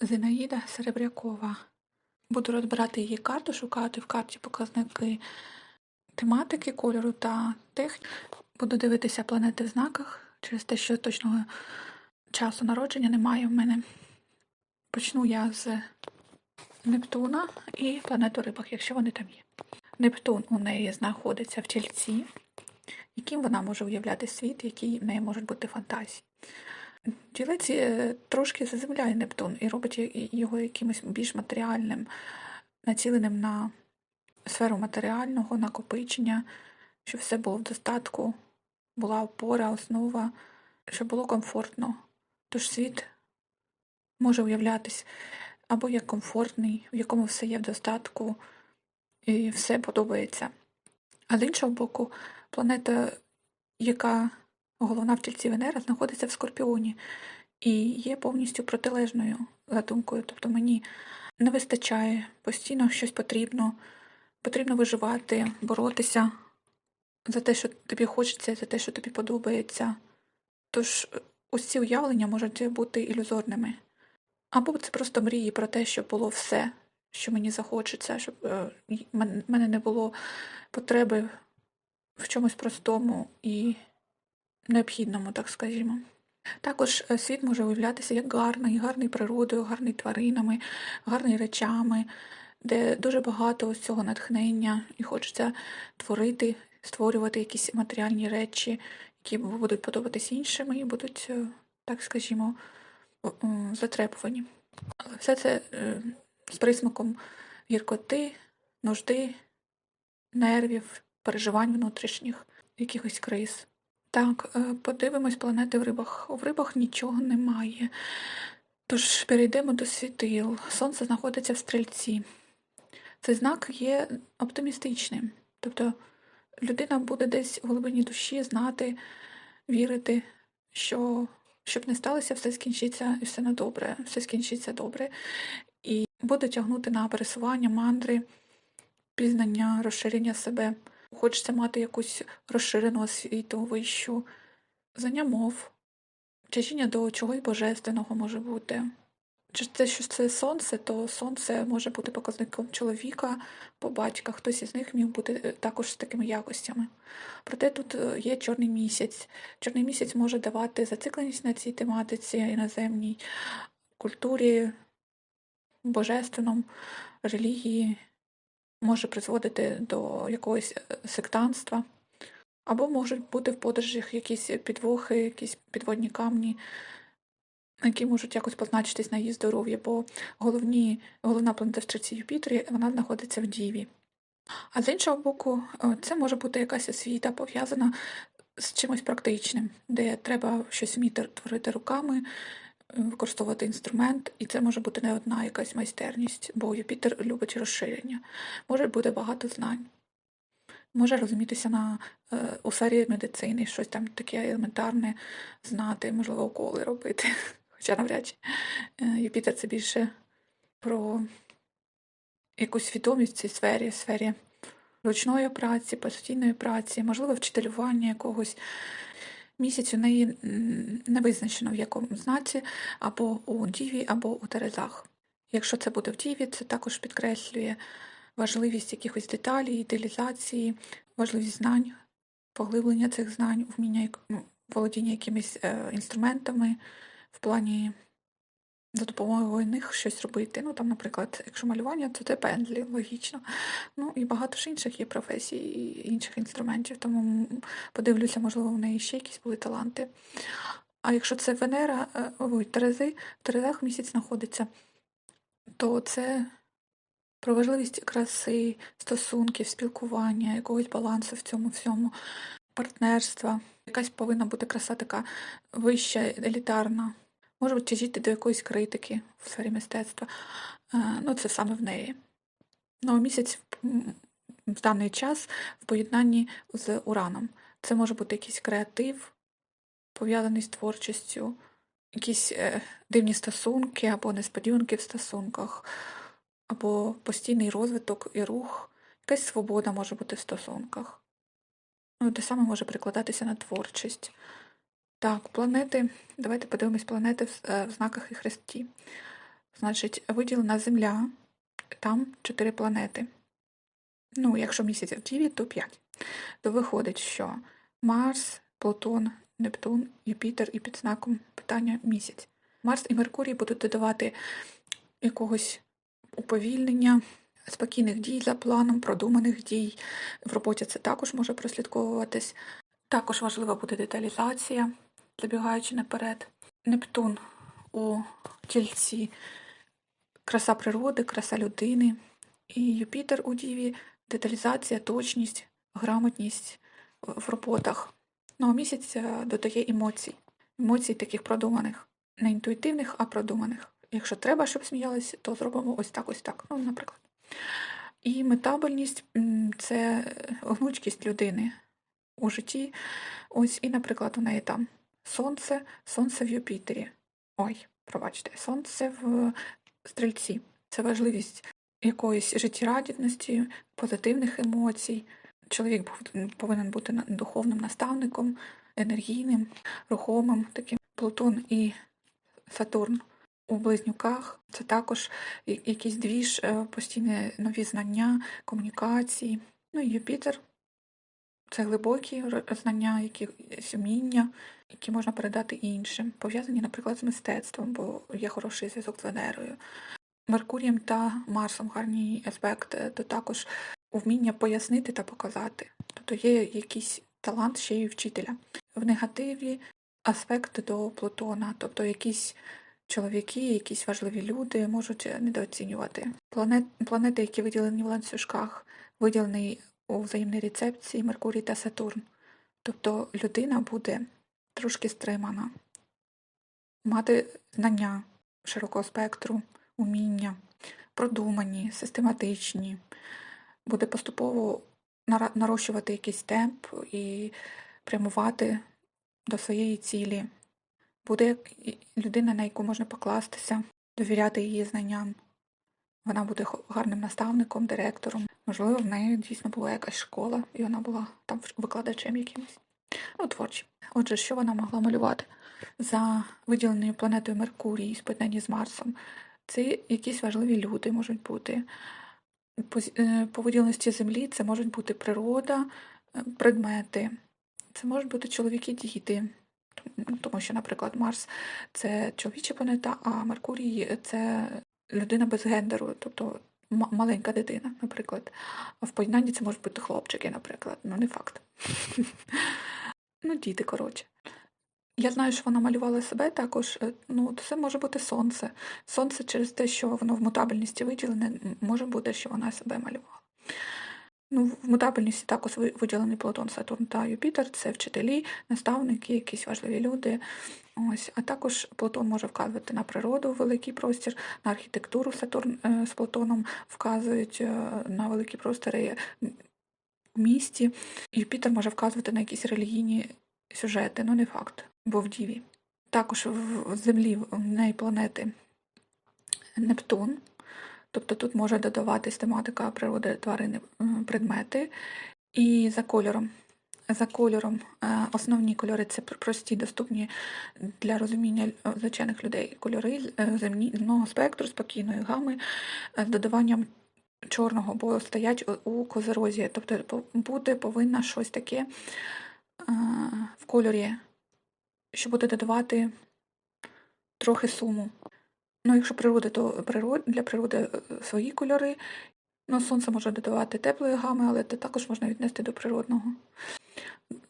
Зінаїда Серебрякова. Буду розбирати її карту, шукати в карті показники тематики, кольору та техніки. Буду дивитися планети в знаках через те, що точного часу народження немає в мене. Почну я з Нептуна і планету рибах, якщо вони там є. Нептун у неї знаходиться в тільці, яким вона може уявляти світ, які в неї можуть бути фантазії. Тілець е, трошки заземляє Нептун і робить його якимось більш матеріальним, націленим на сферу матеріального, накопичення, щоб все було в достатку, була опора, основа, щоб було комфортно. Тож світ може уявлятись або як комфортний, в якому все є в достатку і все подобається. А з іншого боку, планета, яка головна в Венера, знаходиться в Скорпіоні і є повністю протилежною за думкою. Тобто мені не вистачає, постійно щось потрібно, потрібно виживати, боротися за те, що тобі хочеться, за те, що тобі подобається. Тож е, ось ці уявлення можуть бути ілюзорними. Або це просто мрії про те, щоб було все, що мені захочеться, щоб е, й- мен- мене не було потреби в чомусь простому і необхідному, так скажімо. Також е, світ може уявлятися як гарний, гарний природою, гарний тваринами, гарний речами, де дуже багато ось цього натхнення, і хочеться творити, створювати якісь матеріальні речі, які будуть подобатись іншим і будуть, е, так скажімо, затребувані. Але все це е, з присмаком гіркоти, нужди, нервів, переживань внутрішніх, якихось криз. Так, е, подивимось планети в рибах. В рибах нічого немає. Тож перейдемо до світил. Сонце знаходиться в стрільці. Цей знак є оптимістичним. Тобто людина буде десь в глибині душі знати, вірити, що щоб не сталося, все скінчиться і все на добре, все скінчиться добре. І буде тягнути на пересування, мандри, пізнання, розширення себе. Хочеться мати якусь розширену освіту, вищу, знання мов, тяжіння до чогось божественного може бути. Чи це що це сонце, то сонце може бути показником чоловіка, по батька, хтось із них міг бути е, також з такими якостями. Проте тут е, є чорний місяць. Чорний місяць може давати зацикленість на цій тематиці іноземній культурі, божественному, релігії, може призводити до якогось е, сектанства. Або можуть бути в подорожах якісь підвохи, якісь підводні камні, які можуть якось позначитись на її здоров'ї, бо головні, головна планета в стрільці Юпітері вона знаходиться в Діві. А з іншого боку, е, це може бути якась освіта пов'язана з чимось практичним, де треба щось вміти творити руками, використовувати інструмент, і це може бути не одна якась майстерність, бо Юпітер любить розширення. Може бути багато знань. Може розумітися на, е, у сфері медицини, щось там таке елементарне знати, можливо, уколи робити. Хоча навряд чи Е, Юпітер це більше про якусь свідомість в цій сфері, сфері ручної праці, постійної праці, можливо, вчителювання якогось. Місяць у неї не визначено в якому знаці, або у Діві, або у Терезах. Якщо це буде в Діві, це також підкреслює важливість якихось деталей, ідеалізації, важливість знань, поглиблення цих знань, вміння ну, володіння якимись е, інструментами в плані за допомогою них щось робити. Ну, там, наприклад, якщо малювання, то це пензлі, логічно. Ну і багато ж інших є професій і інших інструментів, тому подивлюся, можливо, в неї ще якісь були таланти. А якщо це Венера, е, ой, Терези, в Терезах місяць знаходиться, то це про важливість краси, стосунків, спілкування, якогось балансу в цьому всьому, партнерства. Якась повинна бути краса така вища, елітарна. Може тяжіти до якоїсь критики в сфері мистецтва. Е, Ну, це саме в неї. Ну, місяць в даний час в поєднанні з Ураном. Це може бути якийсь креатив, пов'язаний з творчістю, якісь е, дивні стосунки або несподіванки в стосунках, або постійний розвиток і рух, якась свобода може бути в стосунках. Ну, те саме може прикладатися на творчість. Так, планети. Давайте подивимось планети в, е, в знаках і хресті. Значить, виділена Земля, там чотири планети. Ну, якщо місяць в Діві, то 5. То виходить, що Марс, Плутон, Нептун, Юпітер і під знаком питання місяць. Марс і Меркурій будуть додавати якогось уповільнення, спокійних дій за планом, продуманих дій. В роботі це також може прослідковуватись. Також важлива буде деталізація, забігаючи наперед. Нептун у тільці краса природи, краса людини. І Юпітер у Діві деталізація, точність, грамотність в роботах. Ну а місяць е, додає емоцій. Емоцій таких продуманих, не інтуїтивних, а продуманих. Якщо треба, щоб сміялися, то зробимо ось так, ось так. Ну, наприклад. І метабельність це гнучкість людини у житті. Ось, і, наприклад, у неї там сонце, сонце в Юпітері. Ой, пробачте, сонце в стрільці. Це важливість якоїсь життєрадісності, позитивних емоцій. Чоловік повинен бути духовним наставником, енергійним, рухомим таким. Плутон і Сатурн у близнюках. Це також я- якийсь двіж, е, постійні нові знання, комунікації. Ну і Юпітер це глибокі знання, якісь вміння, які можна передати іншим, пов'язані, наприклад, з мистецтвом, бо є хороший зв'язок з Венерою. Меркурієм та Марсом гарний аспект, то також вміння пояснити та показати. Тобто є якийсь талант ще й вчителя. В негативі аспект до Плутона, тобто якісь чоловіки, якісь важливі люди можуть е, недооцінювати. Планет, планети, які виділені в ланцюжках, виділені у взаємній рецепції Меркурій та Сатурн. Тобто людина буде трошки стримана, мати знання широкого спектру, уміння, продумані, систематичні, буде поступово нарощувати якийсь темп і прямувати до своєї цілі. Буде людина, на яку можна покластися, довіряти її знанням. Вона буде гарним наставником, директором. Можливо, в неї дійсно була якась школа, і вона була там викладачем якимось. Ну, творчим. Отже, що вона могла малювати? За виділеною планетою Меркурій, спитані з Марсом, це якісь важливі люди можуть бути. По, е, по виділеності Землі це можуть бути природа, е, предмети, це можуть бути чоловіки, діти. Тому що, наприклад, Марс це чоловіча планета, а Меркурій це людина без гендеру, тобто ма- маленька дитина, наприклад. А в поєднанні це можуть бути хлопчики, наприклад. Ну, не факт. Ну, діти, коротше. Я знаю, що вона малювала себе також. е, Ну, це може бути сонце. Сонце через те, що воно в мутабельності виділене, може бути, що вона себе малювала. Ну, в мутабельності також ви- виділені Плутон, Сатурн та Юпітер. Це вчителі, наставники, якісь важливі люди. Ось, а також Плутон може вказувати на природу, великий простір, на архітектуру Сатурн е, з Плутоном вказують е, на великі простори в місті. Юпітер може вказувати на якісь релігійні сюжети, ну не факт, бо в Діві. Також в Землі в неї планети Нептун. Тобто тут може додаватись тематика природи тварини, предмети. І за кольором. За кольором е, основні кольори це прості, доступні для розуміння е, звичайних людей кольори е, земного спектру, спокійної гами з додаванням чорного, бо стоять у- козерозі. Тобто бути повинна щось таке в кольорі, що буде додавати трохи суму. Ну, якщо природа, то для природи е, свої кольори. Ну, сонце може додавати теплої гами, але це також можна віднести до природного.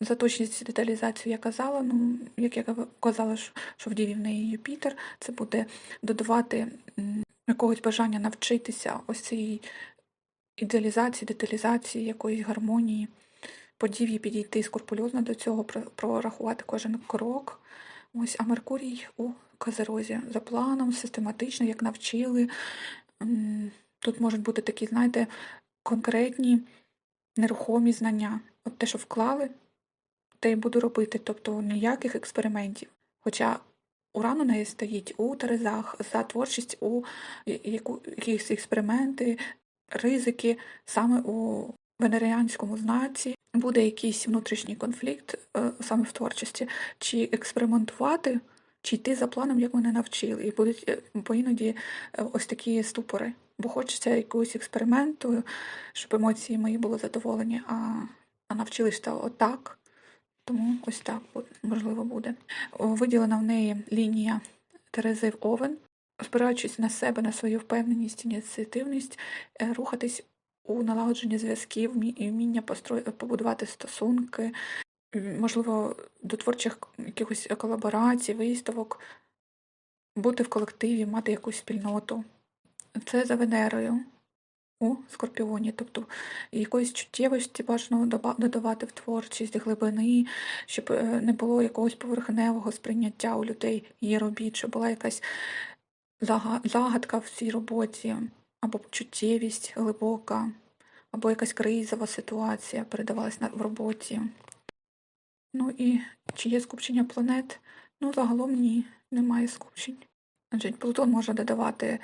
За точність деталізацію я казала, ну, як я казала, що- в Діві в неї Юпітер, це буде додавати якогось бажання навчитися ось цій ідеалізації, деталізації, якоїсь гармонії. По Діві підійти скрупульозно до цього, прорахувати кожен крок. Ось, а Меркурій у Козерозі за планом, систематично, як навчили. Тут можуть бути такі, знаєте, конкретні нерухомі знання. От те, що вклали, те й буду робити, тобто ніяких експериментів. Хоча уран у неї стоїть у Терезах за творчість у якісь експерименти, ризики саме у венеріанському знаці. Буде якийсь внутрішній конфлікт е, саме в творчості, чи експериментувати чи йти за планом, як мене навчили. І будуть е, бо іноді е, ось такі ступори. Бо хочеться якогось експерименту, щоб емоції мої були задоволені, а, а навчились та отак. Тому ось так можливо буде. Виділена в неї лінія Терези в Овен, спираючись на себе, на свою впевненість, ініціативність, е, рухатись у налагодженні зв'язків, і вміння побудувати стосунки, можливо, до творчих якихось колаборацій, виставок, бути в колективі, мати якусь спільноту. Це за Венерою у Скорпіоні, тобто якоїсь чуттєвості бажано додавати в творчість, глибини, щоб е, не було якогось поверхневого сприйняття у людей її робіт, щоб була якась загадка в цій роботі, або чуттєвість глибока, або якась кризова ситуація передавалась в роботі. Ну і чи є скупчення планет? Ну, загалом ні, немає скупчень. Значить, Плутон може додавати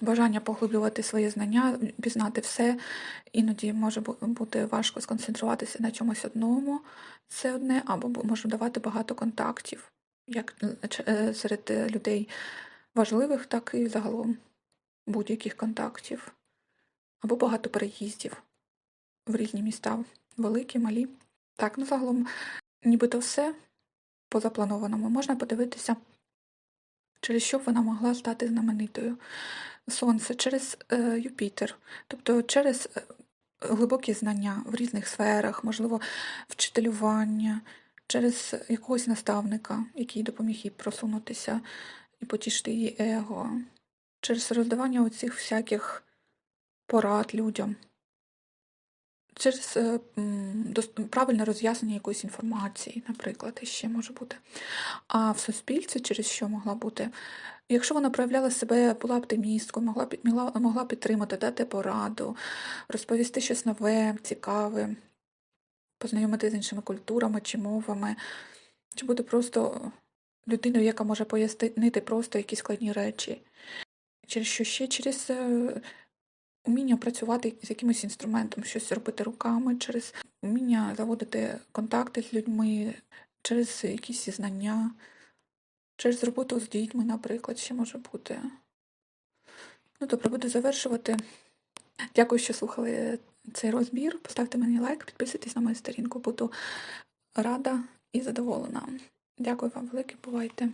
бажання поглиблювати свої знання, пізнати все. Іноді може бути важко сконцентруватися на чомусь одному, це одне, або може давати багато контактів, як е, е, серед е, людей важливих, так і загалом будь-яких контактів, або багато переїздів в різні міста, великі, малі. Так, ну загалом, нібито все по запланованому. Можна подивитися, через що б вона могла стати знаменитою. Сонце через е, Юпітер, тобто через е, глибокі знання в різних сферах, можливо, вчителювання, через якогось наставника, який допоміг їй просунутися і потішити її его, через роздавання оцих всяких порад людям, через е, правильне роз'яснення якоїсь інформації, наприклад, ще може бути. А в суспільстві через що могла бути? Якщо вона проявляла себе, була оптимісткою, могла, могла, могла підтримати, дати пораду, розповісти щось нове, цікаве, познайомити з іншими культурами чи мовами, чи бути просто людиною, яка може пояснити просто якісь складні речі. Через що ще? Через е, уміння працювати з якимось інструментом, щось робити руками, через уміння заводити контакти з людьми, через якісь знання, через роботу з дітьми, наприклад, ще може бути. Ну, добре, буду завершувати. Дякую, що слухали цей розбір. Поставте мені лайк, підписуйтесь на мою сторінку. Буду рада і задоволена. Дякую вам велике, бувайте.